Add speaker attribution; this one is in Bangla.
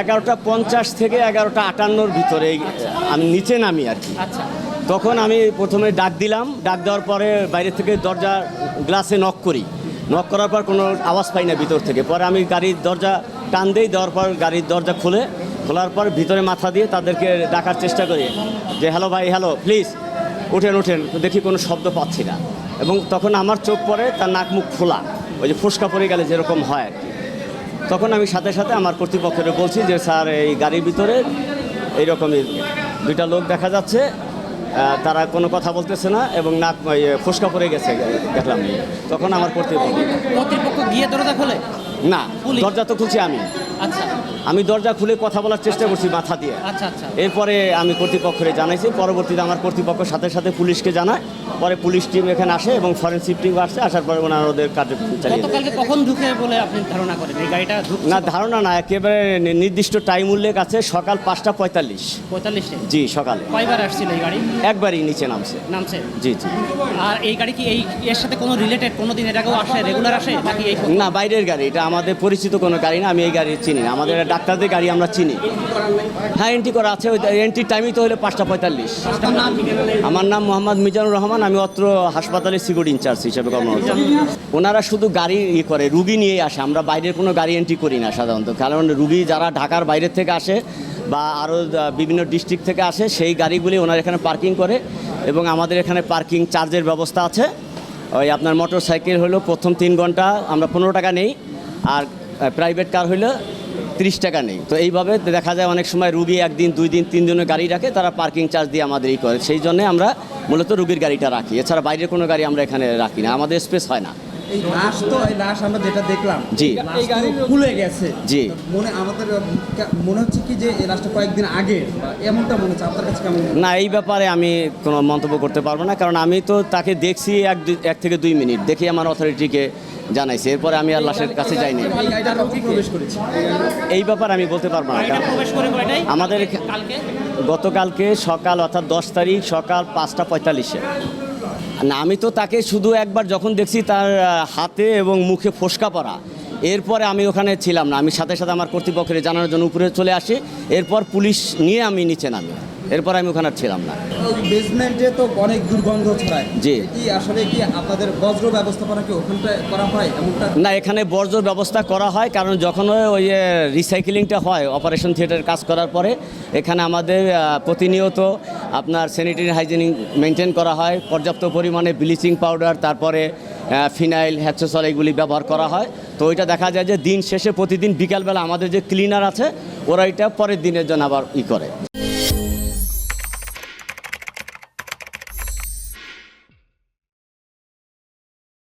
Speaker 1: এগারোটা পঞ্চাশ থেকে এগারোটা আটান্নর ভিতরে এই, আমি নিচে নামি আর কি।
Speaker 2: আচ্ছা।
Speaker 1: তখন আমি প্রথমে ডাক দিলাম ডাক দেওয়ার পরে বাইরে থেকে দরজা গ্লাসে নক করি। নক করার পর কোনো আওয়াজ পাই না ভিতর থেকে। পরে আমি গাড়ির দরজা টান দেই দেওয়ার পর গাড়ির দরজা খুলে। খোলার পর ভিতরে মাথা দিয়ে তাদেরকে ডাকার চেষ্টা করি যে হ্যালো ভাই হ্যালো প্লিজ উঠেন উঠেন দেখি কোনো শব্দ পাচ্ছি না। এবং তখন আমার চোখ পড়ে তার নাক মুখ খোলা। ওই যে ফুসকা পড়ে গেলে যেরকম হয় আর কি। তখন আমি সাথে সাথে আমার কর্তৃপক্ষের বলছি যে স্যার এই গাড়ির ভিতরে এইরকমই দুইটা লোক দেখা যাচ্ছে তারা কোনো কথা বলতেছে না এবং নাক ফুসকা পড়ে গেছে দেখলাম। তখন আমার কর্তৃপক্ষ
Speaker 2: কর্তৃপক্ষ গিয়ে দরজা খোলে?
Speaker 1: না? দরজা তো খুলছি আমি।
Speaker 2: আচ্ছা।
Speaker 1: আমি দরজা খুলে কথা বলার চেষ্টা করছি মাথা দিয়ে।
Speaker 2: আচ্ছা আচ্ছা।
Speaker 1: এরপরে আমি কর্তৃপক্ষরে জানাইছি পরবর্তীতে আমার কর্তৃপক্ষ সাথে সাথে পুলিশকে জানায়। পরে পুলিশ টিম এখানে আসে এবং ফরেন্সিক টিম আসছে আসার পরে ওনারা ওদের কার্যক্রম চালিয়ে
Speaker 2: কখন ঢুকে বলে আপনি ধারণা করেন? এই গাড়িটা
Speaker 1: না ধারণা না একেবারে নির্দিষ্ট টাইম উল্লেখ আছে সকাল পাঁচটা পঁয়তাল্লিশ।
Speaker 2: পঁয়তাল্লিশে?
Speaker 1: জি সকালে।
Speaker 2: কয়বার আসছিল এই গাড়ি?
Speaker 1: একবারই নিচে নামছে।
Speaker 2: নামছে?
Speaker 1: জি জি।
Speaker 2: আর এই গাড়ি কি এই এর সাথে কোনো রিলেটেড কোনো দিন এর আগেও আসে রেগুলার আসে নাকি এই
Speaker 1: না বাইরের গাড়ি এটা আমাদের পরিচিত কোনো গাড়ি না আমি এই গাড়ি চিনি আমাদের ডাক্তারদের গাড়ি আমরা চিনি। হ্যাঁ এন্ট্রি করা আছে, ওই এন্ট্রি টাইমই তো হলে পাঁচটা পঁয়তাল্লিশ। আমার নাম মোহাম্মদ মিজানুর রহমান, আমি অত্র হাসপাতালে সিকিউরিটি ইনচার্জ হিসেবে কর্মরত। ওনারা শুধু গাড়ি ইয়ে করে, রুগী নিয়ে আসে। আমরা বাইরের কোনো গাড়ি এন্ট্রি করি না সাধারণত। কারণ রুগী যারা ঢাকার বাইরের থেকে আসে বা আরও বিভিন্ন ডিস্ট্রিক্ট থেকে আসে, সেই গাড়িগুলি ওনারা এখানে পার্কিং করে এবং আমাদের এখানে পার্কিং চার্জের ব্যবস্থা আছে। ওই আপনার মোটর সাইকেল হলো প্রথম তিন ঘণ্টা, আমরা পনেরো টাকা নেই। আর প্রাইভেট কার হইলে তিরিশ টাকা নেই। তো এইভাবে দেখা যায় অনেক সময় রুগী একদিন দুই দিন তিন দিনের গাড়ি রাখে তারা পার্কিং চার্জ দিয়ে আমাদের ই করে। সেই জন্যে আমরা মূলত রুগীর গাড়িটা রাখি। এছাড়া বাইরের কোনো গাড়ি আমরা এখানে রাখি না। আমাদের স্পেস হয় না।
Speaker 3: এই লাশ তো এই লাশ আমরা যেটা দেখলাম
Speaker 1: জি।
Speaker 3: খুলে গেছে।
Speaker 1: জি।
Speaker 3: মনে আমাদের মনে হচ্ছে কি যে এই লাশটা কয়েকদিন আগে এমনটা মনে হচ্ছে। আপনার কাছে কেমন
Speaker 1: না এই ব্যাপারে আমি কোনো মন্তব্য করতে পারব না। কারণ আমি তো তাকে দেখছি এক এক থেকে দুই মিনিট। দেখি আমার অথরিটিকে জানাইছি। এরপরে আমি আর লাশের কাছে যাইনি।
Speaker 3: এই
Speaker 1: ব্যাপারে আমি বলতে পারব না আমাদের গতকালকে সকাল অর্থাৎ দশ তারিখ সকাল পাঁচটা পঁয়তাল্লিশে। না, আমি তো তাকে শুধু একবার যখন দেখছি তার হাতে এবং মুখে ফোসকা পড়া এরপরে আমি ওখানে ছিলাম না। আমি সাথে সাথে আমার কর্তৃপক্ষের জানানোর জন্য উপরে চলে আসি। এরপর পুলিশ নিয়ে আমি নিচে নামি। এরপর আমি ওখানে আর ছিলাম না।
Speaker 3: বেসমেন্টে তো অনেক দুর্গন্ধ ছড়ায়।
Speaker 1: জি।
Speaker 3: কি আসলে কি আপনাদের বজ্র ব্যবস্থাপনা কি করা হয় এমনটা?
Speaker 1: না এখানে বর্জ্য ব্যবস্থা করা হয় কারণ যখন ওই- ওই রিসাইকেলিংটা হয় অপারেশন থিয়েটার কাজ করার পরে এখানে আমাদের প্রতিনিয়ত আপনার স্যানিটারি হাইজিনিং মেনটেন করা হয় পর্যাপ্ত পরিমাণে ব্লিচিং পাউডার তারপরে ফিনাইল হ্যাচসল এগুলি ব্যবহার করা হয়। তো ওইটা দেখা যায় যে দিন শেষে প্রতিদিন বিকালবেলা আমাদের যে ক্লিনার আছে ওরা এটা পরের দিনের জন্য আবার ই করে।